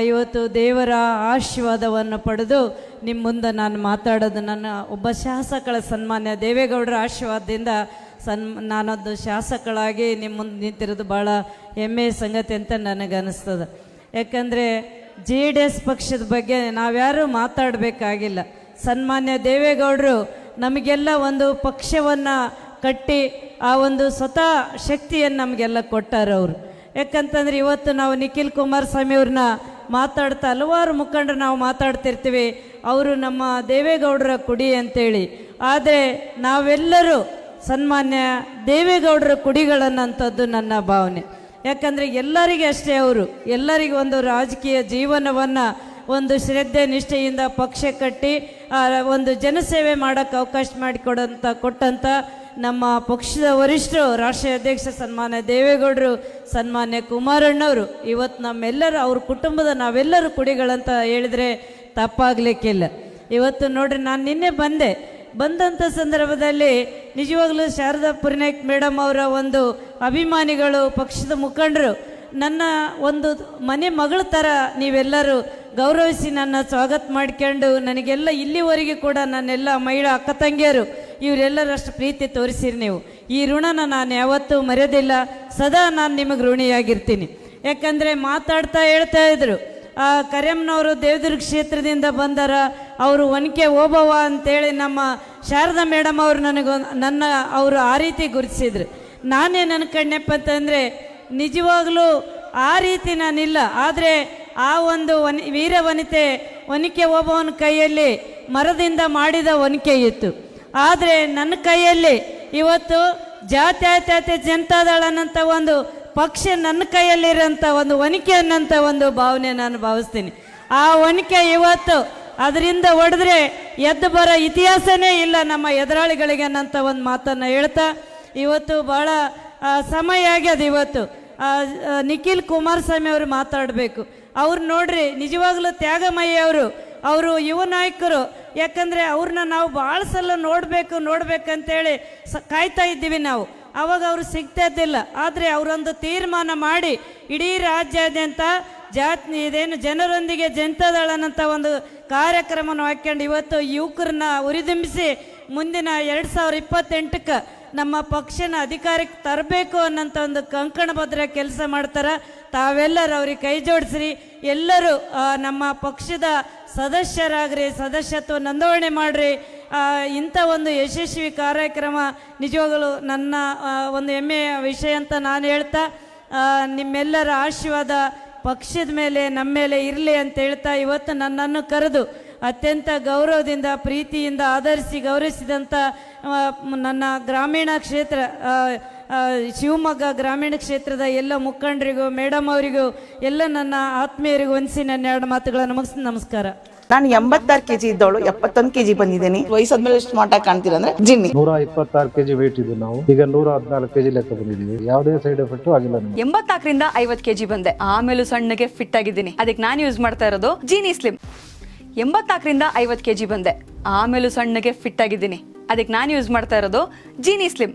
ಇವತ್ತು ದೇವರ ಆಶೀರ್ವಾದವನ್ನು ಪಡೆದು ನಿಮ್ಮ ಮುಂದೆ ನಾನು ಮಾತಾಡೋದು ನನ್ನ ಒಬ್ಬ ಶಾಸಕಳ ಸನ್ಮಾನ್ಯ ದೇವೇಗೌಡರ ಆಶೀರ್ವಾದದಿಂದ ಸನ್, ನಾನೊಂದು ಶಾಸಕಳಾಗಿ ನಿಮ್ಮ ಮುಂದೆ ನಿಂತಿರೋದು ಭಾಳ ಹೆಮ್ಮೆಯ ಸಂಗತಿ ಅಂತ ನನಗೆ ಅನಿಸ್ತದೆ. ಯಾಕಂದರೆ ಜೆ ಡಿ ಎಸ್ ಪಕ್ಷದ ಬಗ್ಗೆ ನಾವ್ಯಾರೂ ಮಾತಾಡಬೇಕಾಗಿಲ್ಲ. ಸನ್ಮಾನ್ಯ ದೇವೇಗೌಡರು ನಮಗೆಲ್ಲ ಒಂದು ಪಕ್ಷವನ್ನು ಕಟ್ಟಿ ಆ ಒಂದು ಸ್ವತಃ ಶಕ್ತಿಯನ್ನು ನಮಗೆಲ್ಲ ಕೊಟ್ಟಾರವರು. ಯಾಕಂತಂದ್ರೆ ಇವತ್ತು ನಾವು ನಿಖಿಲ್ ಕುಮಾರಸ್ವಾಮಿ ಅವ್ರನ್ನ ಮಾತಾಡ್ತಾ ಹಲವಾರು ಮುಖಂಡರು ನಾವು ಮಾತಾಡ್ತಿರ್ತೀವಿ. ಅವರು ನಮ್ಮ ದೇವೇಗೌಡರ ಕುಡಿ ಅಂತೇಳಿ. ಆದರೆ ನಾವೆಲ್ಲರೂ ಸನ್ಮಾನ್ಯ ದೇವೇಗೌಡರ ಕುಡಿಗಳನ್ನಂಥದ್ದು ನನ್ನ ಭಾವನೆ. ಯಾಕಂದರೆ ಎಲ್ಲರಿಗೆ ಅಷ್ಟೇ ಅವರು. ಎಲ್ಲರಿಗೂ ಒಂದು ರಾಜಕೀಯ ಜೀವನವನ್ನು, ಒಂದು ಶ್ರದ್ಧೆ, ನಿಷ್ಠೆಯಿಂದ ಪಕ್ಷ ಕಟ್ಟಿ ಒಂದು ಜನಸೇವೆ ಮಾಡೋಕ್ಕೆ ಅವಕಾಶ ಮಾಡಿಕೊಡೋಂಥ ಕೊಟ್ಟಂಥ ನಮ್ಮ ಪಕ್ಷದ ವರಿಷ್ಠರು, ರಾಷ್ಟ್ರೀಯ ಅಧ್ಯಕ್ಷ ಸನ್ಮಾನ್ಯ ದೇವೇಗೌಡರು, ಸನ್ಮಾನ್ಯ ಕುಮಾರಣ್ಣವರು ಇವತ್ತು ನಮ್ಮೆಲ್ಲರೂ, ಅವ್ರ ಕುಟುಂಬದ ನಾವೆಲ್ಲರೂ ಕುಡಿಗಳಂತ ಹೇಳಿದರೆ ತಪ್ಪಾಗಲಿಕ್ಕಿಲ್ಲ. ಇವತ್ತು ನೋಡ್ರಿ, ನಾನು ನಿನ್ನೆ ಬಂದೆ. ಬಂದಂಥ ಸಂದರ್ಭದಲ್ಲಿ ನಿಜವಾಗ್ಲೂ ಶಾರದಾ ಪುರ್ನಾಯ್ಕ್ ಮೇಡಮ್ ಅವರ ಒಂದು ಅಭಿಮಾನಿಗಳು, ಪಕ್ಷದ ಮುಖಂಡರು, ನನ್ನ ಒಂದು ಮನೆ ಮಗಳ ಥರ ನೀವೆಲ್ಲರೂ ಗೌರವಿಸಿ ನನ್ನ ಸ್ವಾಗತ ಮಾಡ್ಕೊಂಡು, ನನಗೆಲ್ಲ ಇಲ್ಲಿವರೆಗೆ ಕೂಡ ನನ್ನೆಲ್ಲ ಮಹಿಳಾ ಅಕ್ಕ ತಂಗಿಯರು ಇವರೆಲ್ಲರಷ್ಟು ಪ್ರೀತಿ ತೋರಿಸಿರಿ ನೀವು. ಈ ಋಣನ ನಾನು ಯಾವತ್ತೂ ಮರೆಯೋದಿಲ್ಲ ಸದಾ ನಾನು ನಿಮಗೆ ಋಣಿಯಾಗಿರ್ತೀನಿ. ಯಾಕಂದರೆ ಮಾತಾಡ್ತಾ ಹೇಳ್ತಾ ಇದ್ರು, ಆ ಕರೆಮ್ನವರು ದೇವದುರ್ಗ ಕ್ಷೇತ್ರದಿಂದ ಬಂದಾರ, ಅವರು ಒನಕೆ ಓಬವ್ವ ಅಂತೇಳಿ ನಮ್ಮ ಶಾರದಾ ಮೇಡಮ್ ಅವರು ನನಗೆ ನನ್ನ, ಅವರು ಆ ರೀತಿ ಗುರುತಿಸಿದ್ರು. ನಾನೇ ನನ್ನ ಕಣ್ಣೆಪ್ಪ ಅಂತಂದರೆ, ನಿಜವಾಗ್ಲೂ ಆ ರೀತಿ ನಾನಿಲ್ಲ. ಆದರೆ ಆ ಒಂದು ವನಿ ವೀರ ವನಿತೆ ಒನಕೆ ಓಬವ್ವನ ಕೈಯಲ್ಲಿ ಮರದಿಂದ ಮಾಡಿದ ಒನಕೆ ಇತ್ತು. ಆದರೆ ನನ್ನ ಕೈಯಲ್ಲಿ ಇವತ್ತು ಜಾತ್ಯಾತ್ಯತೆ ಅನ್ನಂಥ ಒಂದು ಪಕ್ಷ ನನ್ನ ಕೈಯಲ್ಲಿರೋಂಥ ಒಂದು ಒನಿಕೆ ಅನ್ನೋಂಥ ಒಂದು ಭಾವನೆ ನಾನು ಭಾವಿಸ್ತೀನಿ. ಆ ಒನಿಕೆ ಇವತ್ತು ಅದರಿಂದ ಹೊಡೆದ್ರೆ ಎದ್ದು ಬರೋ ಇತಿಹಾಸನೇ ಇಲ್ಲ ನಮ್ಮ ಎದುರಾಳಿಗಳಿಗೆ ಅನ್ನೋಂಥ ಒಂದು ಮಾತನ್ನು ಹೇಳ್ತಾ, ಇವತ್ತು ಭಾಳ ಸಮಯ ಆಗ್ಯದ ಇವತ್ತು. ನಿಖಿಲ್ ಕುಮಾರಸ್ವಾಮಿ ಅವರು ಮಾತಾಡಬೇಕು. ಅವ್ರು ನೋಡ್ರಿ, ನಿಜವಾಗ್ಲೂ ತ್ಯಾಗಮಯ್ಯ ಅವರು ಅವರು ಯುವ ನಾಯಕರು, ಯಾಕಂದರೆ ಅವ್ರನ್ನ ನಾವು ಭಾಳ ಸಲ ನೋಡಬೇಕು, ನೋಡ್ಬೇಕಂತೇಳಿ ಸ ಕಾಯ್ತಾ ಇದ್ದೀವಿ ನಾವು. ಅವಾಗ ಅವರು ಸಿಗ್ತಾ ಇದ್ದಿಲ್ಲ. ಆದರೆ ಅವರೊಂದು ತೀರ್ಮಾನ ಮಾಡಿ ಇಡೀ ರಾಜ್ಯಾದ್ಯಂತ ಜಾತಿ ಇದೇನು ಜನರೊಂದಿಗೆ ಜನತಾದಳನಂಥ ಒಂದು ಕಾರ್ಯಕ್ರಮವನ್ನು ಹಾಕ್ಕೊಂಡು ಇವತ್ತು ಯುವಕರನ್ನ ಉರಿದುಂಬಿಸಿ ಮುಂದಿನ ಎರಡು ಸಾವಿರ ಇಪ್ಪತ್ತೆಂಟಕ್ಕೆ ನಮ್ಮ ಪಕ್ಷನ ಅಧಿಕಾರಕ್ಕೆ ತರಬೇಕು ಅನ್ನೋಂಥ ಒಂದು ಕಂಕಣಭದ್ರ ಕೆಲಸ ಮಾಡ್ತಾರೆ. ತಾವೆಲ್ಲರೂ ಅವ್ರಿಗೆ ಕೈ ಜೋಡಿಸ್ರಿ. ಎಲ್ಲರೂ ನಮ್ಮ ಪಕ್ಷದ ಸದಸ್ಯರಾಗ್ರಿ, ಸದಸ್ಯತ್ವ ನೋಂದಣಿ ಮಾಡ್ರಿ. ಇಂಥ ಒಂದು ಯಶಸ್ವಿ ಕಾರ್ಯಕ್ರಮ ನಿಜವಾಗಲೂ ನನ್ನ ಒಂದು ಹೆಮ್ಮೆಯ ವಿಷಯ ಅಂತ ನಾನು ಹೇಳ್ತಾ ನಿಮ್ಮೆಲ್ಲರ ಆಶೀರ್ವಾದ ಪಕ್ಷದ ಮೇಲೆ, ನಮ್ಮ ಮೇಲೆ ಇರಲಿ ಅಂತ ಹೇಳ್ತಾ ಇವತ್ತು ನನ್ನನ್ನು ಕರೆದು ಅತ್ಯಂತ ಗೌರವದಿಂದ, ಪ್ರೀತಿಯಿಂದ ಆಧರಿಸಿ ಗೌರವಿಸಿದಂಥ ನನ್ನ ಗ್ರಾಮೀಣ ಕ್ಷೇತ್ರ ಶಿವಮೊಗ್ಗ ಗ್ರಾಮೀಣ ಕ್ಷೇತ್ರದ ಎಲ್ಲ ಮುಖಂಡರಿಗೂ ಮೇಡಮ್ ಅವರಿಗೂ ಎಲ್ಲ ನನ್ನ ಆತ್ಮೀಯರಿಗೂ ಹೊಂದಿಸಿ ನನ್ನ ಎರಡು ಮಾತುಗಳನ್ನು ಮುಗಿಸಿ ನಮಸ್ಕಾರ. ನಾನು ಎಂಬತ್ತಾರು ಕೆಜಿ ಇದ್ದವಳು ಎಪ್ಪತ್ತೊಂದು ಕೆಜಿ ಬಂದಿದ್ದೀನಿ. ವಯಸ್ಸಾದ್ಮೇಲೆ ಎಷ್ಟು ಮಾಟ ಕಾಣ್ತೀರಾ ಅಂದ್ರೆ ಜಿನ್ನಿ. ನೂರ ಇಪ್ಪತ್ತಾರು ಕೆಜಿ ವೇಟ್ ಇದ್ದು ನಾವು. ಈಗ ನೂರ ಹದಿನಾಲ್ಕು ಕೆಜಿ ಲೆಕ್ಕ ಬಂದಿದ್ದೀವಿ. ಯಾವುದೇ ಸೈಡ್ ಎಫೆಕ್ಟ್ ಆಗಿಲ್ಲ ಎಂಬತ್ತಾಕರಿಂದ ಎಂಬತ್ನಾಲ್ಕರಿಂದ ಐವತ್ ಕೆಜಿ ಬಂದೆ. ಆಮೇಲೂ ಸಣ್ಣಗೆ ಫಿಟ್ ಆಗಿದ್ದೀನಿ. ಅದಕ್ಕೆ ನಾನು ಯೂಸ್ ಮಾಡ್ತಾ ಇರೋದು ಜೀನಿ ಸ್ಲಿಮ್ ಎಂಬತ್ತಾಕರಿಂದ ಐವತ್ ಕೆಜಿ ಬಂದೆ. ಆಮೇಲೂ ಸಣ್ಣಗೆ ಫಿಟ್ ಆಗಿದ್ದೀನಿ. ಅದಕ್ಕೆ ನಾನು ಯೂಸ್ ಮಾಡ್ತಾ ಇರೋದು ಜೀನಿ ಸ್ಲಿಮ್